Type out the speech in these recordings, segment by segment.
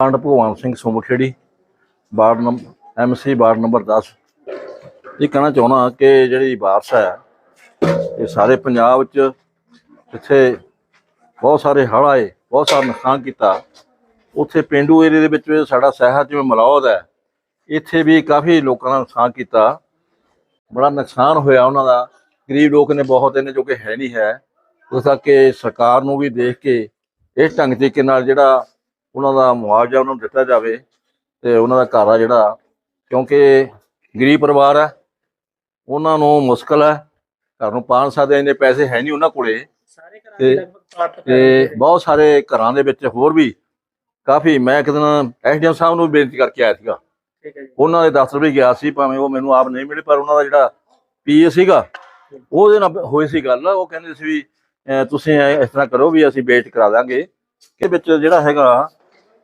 ਕਾਂਡ Bhagwan Singh Sumkheri, ward number MC ward number 10 ਇਹ ਕਹਿਣਾ ਚਾਹੁੰਦਾ ਕਿ ਜਿਹੜੀ ਬਾਰਿਸ਼ ਹੈ, ਇਹ ਸਾਰੇ ਪੰਜਾਬ 'ਚ ਜਿੱਥੇ ਬਹੁਤ ਸਾਰੇ ਹੜ੍ਹ ਆਏ, ਬਹੁਤ ਸਾਰਾ ਨੁਕਸਾਨ ਕੀਤਾ। ਉੱਥੇ ਪਿੰਡੂ ਏਰੀਏ ਦੇ ਵਿੱਚ ਸਾਡਾ ਸ਼ਹਿਰ ਜਿਵੇਂ ਮਲੌਦ ਹੈ, ਇੱਥੇ ਵੀ ਕਾਫੀ ਲੋਕਾਂ ਦਾ ਨੁਕਸਾਨ ਕੀਤਾ। ਬੜਾ ਨੁਕਸਾਨ ਹੋਇਆ ਉਹਨਾਂ ਦਾ। ਗਰੀਬ ਲੋਕ ਨੇ ਬਹੁਤ ਇਹਨੇ ਜੋ ਕਿ ਹੈ ਨਹੀਂ ਹੈ। ਉਸ ਕਰਕੇ ਸਰਕਾਰ ਨੂੰ ਵੀ ਦੇਖ ਕੇ ਇਸ ਢੰਗ ਤਰੀਕੇ ਨਾਲ ਜਿਹੜਾ ਉਹਨਾਂ ਦਾ ਮੁਆਵਜ਼ਾ ਉਹਨਾਂ ਨੂੰ ਦਿੱਤਾ ਜਾਵੇ ਤੇ ਉਹਨਾਂ ਦਾ ਘਰ ਆ ਜਿਹੜਾ ਕਿਉਂਕਿ ਗਰੀਬ ਪਰਿਵਾਰ ਹੈ ਉਹਨਾਂ ਨੂੰ ਮੁਸ਼ਕਲ ਹੈ ਘਰ ਨੂੰ ਪਾਣ ਸਕਦੇ ਇੰਨੇ ਪੈਸੇ ਹੈ ਨਹੀਂ ਉਹਨਾਂ ਕੋਲੇ। ਸਾਰੇ ਘਰਾਂ ਤੇ- ਦੇ ਲਗਭਗ ਪਾਟ ਤੇ ਬਹੁਤ ਸਾਰੇ ਘਰਾਂ ਦੇ ਵਿੱਚ ਹੋਰ ਵੀ ਕਾਫੀ ਮੈਂ ਇੱਕ ਦਿਨ ਐਸਡੀਐਮ ਸਾਹਿਬ ਨੂੰ ਬੇਨਤੀ ਕਰਕੇ ਆਇਆ ਸੀਗਾ। ਉਹਨਾਂ ਦੇ ਦਫ਼ਤਰ ਵੀ ਗਿਆ ਸੀ ਭਾਵੇਂ ਉਹ ਮੈਨੂੰ ਆਪ ਨਹੀਂ ਮਿਲੇ ਪਰ ਉਹਨਾਂ ਦਾ ਜਿਹੜਾ ਪੀਏ ਸੀਗਾ ਉਹਦੇ ਨਾਲ ਹੋਈ ਸੀ ਗੱਲ। ਉਹ ਕਹਿੰਦੇ ਸੀ ਵੀ ਤੁਸੀਂ ਇਸ ਤਰ੍ਹਾਂ ਕਰੋ ਵੀ ਅਸੀਂ ਵੇਟ ਕਰਾ ਦਾਂਗੇ ਕਿ ਵਿੱਚ ਜਿਹੜਾ ਹੈਗਾ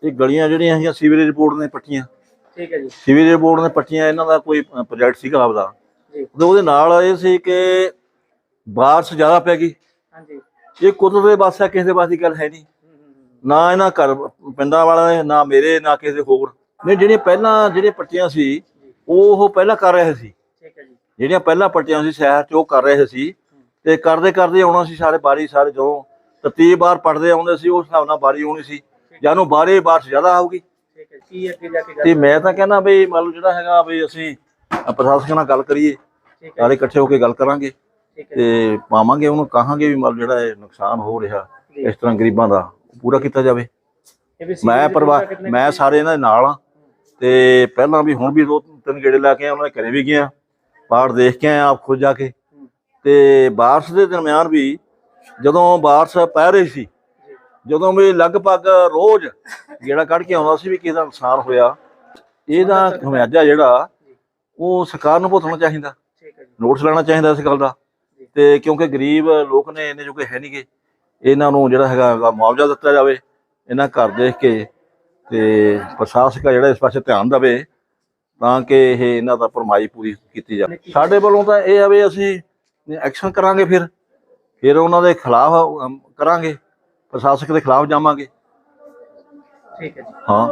ਇਹ ਗਲੀਆਂ ਜਿਹੜੀਆਂ ਹੈਗੀਆਂ ਸੀਵਰੇਜ ਬੋਰਡ ਨੇ ਪੱਟੀਆਂ। ਠੀਕ ਹੈ ਜੀ। ਸੀਵਰੇਜ ਬੋਰਡ ਨੇ ਪੱਟੀਆਂ ਇਹਨਾਂ ਦਾ ਕੋਈ ਪ੍ਰੋਜੈਕਟ ਸੀਗਾ ਆਪਦਾ। ਜੀ। ਉਹਦੇ ਨਾਲ ਇਹ ਸੀ ਕਿ ਬਾਰਿਸ਼ ਜ਼ਿਆਦਾ ਪੈ ਗਈ। ਹਾਂਜੀ। ਇਹ ਕੁਦਰਤ ਦੇ ਵਾਸਤੇ ਕਿਸੇ ਦੇ ਵਾਸ ਗੱਲ ਹੈ ਨਹੀਂ। ਨਾ ਇਹਨਾਂ ਘਰ ਪਿੰਡਾਂ ਵਾਲਿਆਂ ਦੇ ਨਾ ਮੇਰੇ ਨਾ ਕਿਸੇ ਹੋਰ। ਨੇ ਜਿਹੜੀਆਂ ਪਹਿਲਾਂ ਜਿਹੜੀਆਂ ਪੱਟੀਆਂ ਸੀ ਉਹ ਪਹਿਲਾਂ ਕਰ ਰਹੇ ਸੀ। ਠੀਕ ਹੈ ਜੀ। ਜਿਹੜੀਆਂ ਪਹਿਲਾਂ ਪੱਟੀਆਂ ਸੀ ਸ਼ਹਿਰ ਚ ਉਹ ਕਰ ਰਹੇ ਸੀ। ਤੇ ਕਰਦੇ ਕਰਦੇ ਆਉਣਾ ਸੀ ਸਾਰੇ ਬਾਰੀ ਸਾਰੇ ਜਦੋਂ ਤਤੀ ਬਾਰ ਪੜਦੇ ਆਉਂਦੇ ਸੀ ਉਸ ਹਿਸਾਬ ਨਾਲ ਬਾਰੀ ਆਉਣੀ ਸੀ। ਜਾਂ ਨੂੰ ਬਾਰੇ ਬਾਰਿਸ਼ ਜ਼ਿਆਦਾ ਆਊਗੀ। ਠੀਕ ਹੈ ਕੀ ਅੱਗੇ ਜਾ ਕੇ ਤੇ ਮੈਂ ਤਾਂ ਕਹਿੰਦਾ ਵੀ ਮੰਨ ਲਓ ਜਿਹੜਾ ਹੈਗਾ ਵੀ ਅਸੀਂ ਪ੍ਰਸ਼ਾਸਕ ਨਾਲ ਗੱਲ ਕਰੀਏ ਸਾਰੇ ਇਕੱਠੇ ਹੋ ਕੇ ਗੱਲ ਕਰਾਂਗੇ। ਤੇ ਪਾਵਾਂਗੇ ਉਹਨੂੰ ਕਹਾਂਗੇ ਵੀ ਮੰਨ ਲਓ ਜਿਹੜਾ ਇਹ ਨੁਕਸਾਨ ਹੋ ਰਿਹਾ। ਇਸ ਤਰ੍ਹਾਂ ਗਰੀਬਾਂ ਦਾ ਪੂਰਾ ਕੀਤਾ ਜਾਵੇ। ਮੈਂ ਪਰਿਵਾਰ ਮੈਂ ਸਾਰੇ ਇਹਨਾਂ ਦੇ ਨਾਲ ਆ ਤੇ ਪਹਿਲਾਂ ਵੀ ਹੁਣ ਵੀ ਦੋ ਤਿੰਨ ਗੇੜੇ ਲਾ ਕੇ ਉਹਨਾਂ ਦੇ ਘਰੇ ਵੀ ਗਿਆ। ਪਾੜ ਦੇਖ ਕੇ ਆਇਆ ਆਪ ਖੁਦ ਜਾ ਕੇ। ਤੇ ਬਾਰਿਸ਼ ਦੇ ਦਰਮਿਆਨ ਵੀ ਜਦੋਂ ਬਾਰਿਸ਼ ਪੈ ਰਹੀ ਸੀ ਜਦੋਂ ਵੀ ਲਗਭਗ ਰੋਜ਼ ਗੇੜਾ ਕੱਢ ਕੇ ਆਉਂਦਾ ਸੀ ਵੀ ਕਿਸੇ ਦਾ ਨੁਕਸਾਨ ਹੋਇਆ ਇਹਦਾ ਖਮਿਆਜਾ ਜਿਹੜਾ ਉਹ ਸਰਕਾਰ ਨੂੰ ਭੁਗਤਣਾ ਚਾਹੀਦਾ ਨੋਟਿਸ ਲੈਣਾ ਚਾਹੀਦਾ ਇਸ ਗੱਲ ਦਾ। ਤੇ ਕਿਉਂਕਿ ਗਰੀਬ ਲੋਕ ਨੇ ਇਹਨੇ ਜੋ ਕਿ ਹੈ ਨਹੀਂਗੇ। ਇਹਨਾਂ ਨੂੰ ਜਿਹੜਾ ਹੈਗਾ ਮੁਆਵਜ਼ਾ ਦਿੱਤਾ ਜਾਵੇ ਇਹਨਾਂ ਘਰ ਦੇਖ ਕੇ ਤੇ ਪ੍ਰਸ਼ਾਸਕ ਜਿਹੜਾ ਇਸ ਪਾਸੇ ਧਿਆਨ ਦੇਵੇ ਤਾਂ ਕਿ ਇਹ ਇਹਨਾਂ ਦਾ ਪਰਮਾਈ ਪੂਰੀ ਕੀਤੀ ਜਾਵੇ। ਸਾਡੇ ਵੱਲੋਂ ਤਾਂ ਇਹ ਆ ਵੀ ਅਸੀਂ ਐਕਸ਼ਨ ਕਰਾਂਗੇ ਫਿਰ। ਫਿਰ ਉਹਨਾਂ ਦੇ ਖਿਲਾਫ ਕਰਾਂਗੇ। ਪ੍ਰਸ਼ਾਸਕ ਦੇ ਖਿਲਾਫ ਜਾਵਾਂਗੇ। ਠੀਕ ਹੈ ਜੀ। ਹਾਂ।